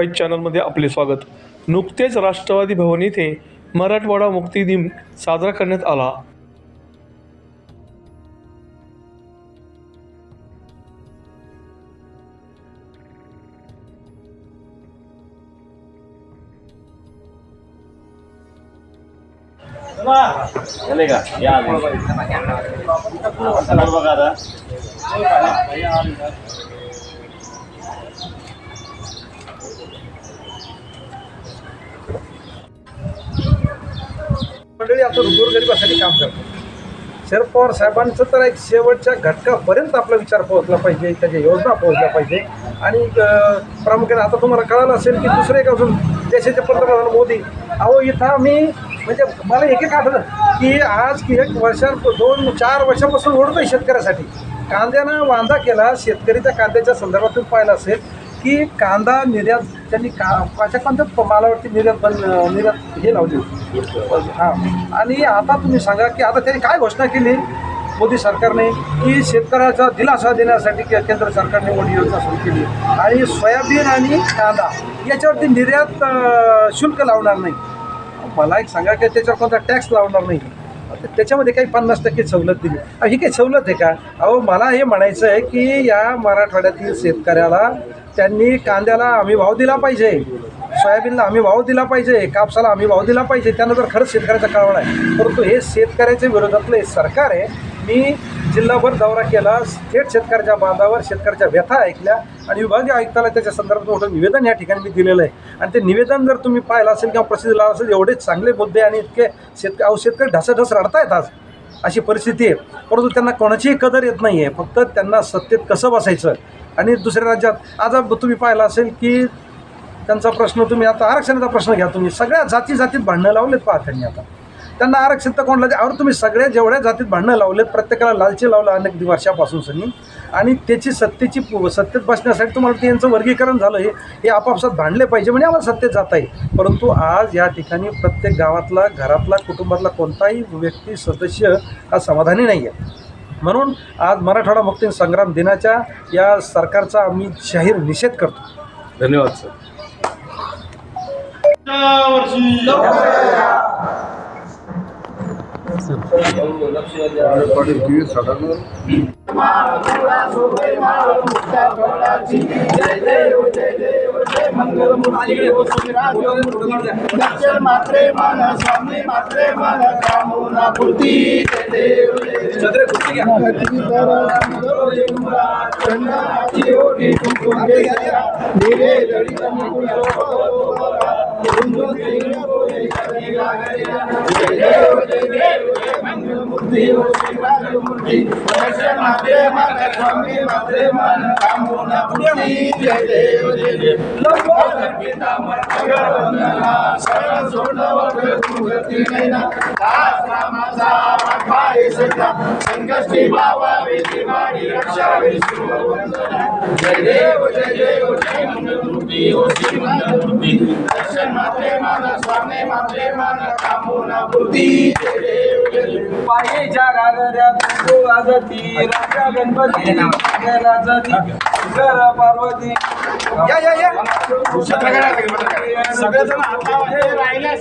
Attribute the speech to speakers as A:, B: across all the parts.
A: Five चॅनलमध्ये आपले स्वागत. नुकतेच राष्ट्रवादी भवन येथे मराठवाडा मुक्ती दिन साजरा करण्यात आला.
B: का? या
C: मंडळी आपण गोरगरिबासाठी काम करतो. शरद पवार साहेबांचं तर एक शेवटच्या घटकापर्यंत आपला विचार पोहोचला पाहिजे त्याच्या योजना पोहोचल्या पाहिजे. आणि प्रामुख्याने आता तुम्हाला कळालं असेल की दुसरे एक अजून देशाचे पंतप्रधान मोदी. अहो इथं मी म्हणजे मला एक एक आठवलं की आज की एक वर्षा दोन चार वर्षापासून ओढतोय शेतकऱ्यासाठी. कांद्यानं वांदा केला शेतकरीच्या कांद्याच्या संदर्भातून पाहिलं असेल की कांदा निर्यात त्यांनी का माझ्या कोणत्या मालावरती निर्यात बंद निर्यात हे लावली होती. हां. आणि आता तुम्ही सांगा की आता त्यांनी काय घोषणा केली? मोदी सरकारने की शेतकऱ्याचा दिलासा देण्यासाठी के- केंद्र सरकारने मोठी योजना सुरू केली. आणि सोयाबीन आणि कांदा याच्यावरती निर्यात शुल्क लावणार नाही. मला एक सांगा की त्याच्यावर कोणता टॅक्स लावणार नाही. त्याच्यामध्ये काही पन्नास टक्के सवलत दिली. ही काही सवलत आहे का? अहो मला हे म्हणायचं आहे की या मराठवाड्यातील शेतकऱ्याला त्यांनी कांद्याला हमी भाव दिला पाहिजे. सोयाबीनला हमी भाव दिला पाहिजे. कापसाला हमी भाव दिला पाहिजे. त्यांना तर खरंच शेतकऱ्याचा कळवळा आहे. परंतु हे शेतकऱ्याच्या विरोधातलं हे सरकार आहे. मी जिल्हाभर दौरा केला. थेट शेतकऱ्याच्या बांधावर शेतकऱ्याच्या व्यथा ऐकल्या आणि विभागीय आयुक्ताला त्याच्या संदर्भात मोठं निवेदन या ठिकाणी मी दिलेलं आहे. आणि ते निवेदन जर तुम्ही पाहिलं असेल किंवा प्रसिद्ध लावलं असेल एवढे चांगले मुद्दे आणि इतके शेतक अहो शेतकरी ढसाढस रडतायत आज. अशी परिस्थिती आहे. परंतु त्यांना कोणाचीही कदर येत नाही आहे फक्त त्यांना सत्तेत कसं बसायचं? आणि दुसऱ्या राज्यात आज तुम्ही पाहिलं असेल की त्यांचा प्रश्न तुम्ही आता आरक्षणाचा प्रश्न घ्या तुम्ही. सगळ्या जाती जातीत भांडणं लावलेत पहा त्यांनी आता. त्यांना आरक्षण तर कोणाला अहो तुम्ही सगळ्या जेवढ्या जातीत भांडणं लावलेत प्रत्येकाला लालचे लावलं अनेक वर्षापासून सनी. आणि त्याची सत्तेची पु- सत्तेत बसण्यासाठी तुम्हाला ते यांचं वर्गीकरण झालं हे हे आपापसात भांडले पाहिजे म्हणजे आम्हाला सत्तेत जाता येईल. परंतु आज या ठिकाणी प्रत्येक गावातला घरातला कुटुंबातला कोणताही व्यक्ती सदस्य हा समाधानी नाही आहे म्हणून आज मराठवाडा मुक्ती संग्राम दिनाच्या या सरकारचा आम्ही जाहीर निषेध करतो.
B: धन्यवाद सर.
D: मात्रे मन स्वामी मात्रे मन कामना पूर्ती चंदनाची ओटी कुंकुम केसरा, निरे ललित देव जय देव जय मंगलमूर्ती ओ स्वामी मात्रे मन कामना पूर्ती जय देव जय देव लंबोदर पितांबर जगवंदना शरण सोडवत दुर्गती नैना दास रामाचा पाय सदा संकष्टी वेदी रक्षा वंदना जय देव जय देव जय मंगलमूर्ती ओ श्री मंगलमूर्ती दर्शन स्वामी मन जय देव जय देव
C: पायीच्या गागऱ्या तुझो आजती राजा गणपती पार्वती. या या या
D: सगळेजण हातावर राहिले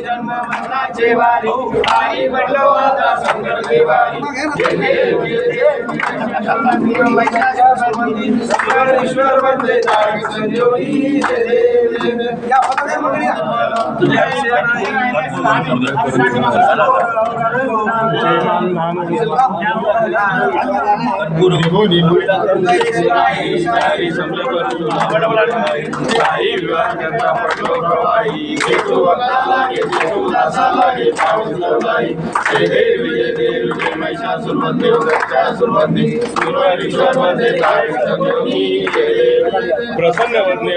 D: जन्म मरणाचे वारी आई म्हटलो आता संकल्पी वारी ईश्वर बंदे तारक
E: प्रसन्न
D: वर्णे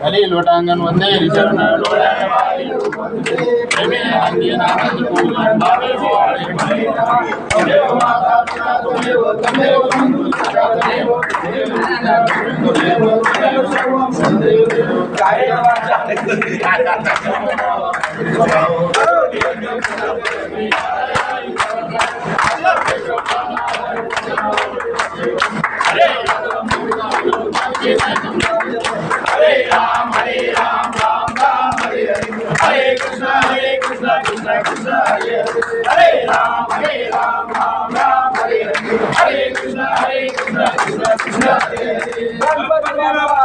D: ಕಲಿ ಲೋಟಾಂಗನ್ ಒಂದೇ ರಿಚರಣ ಕಾರ್ಯ
C: Thank you.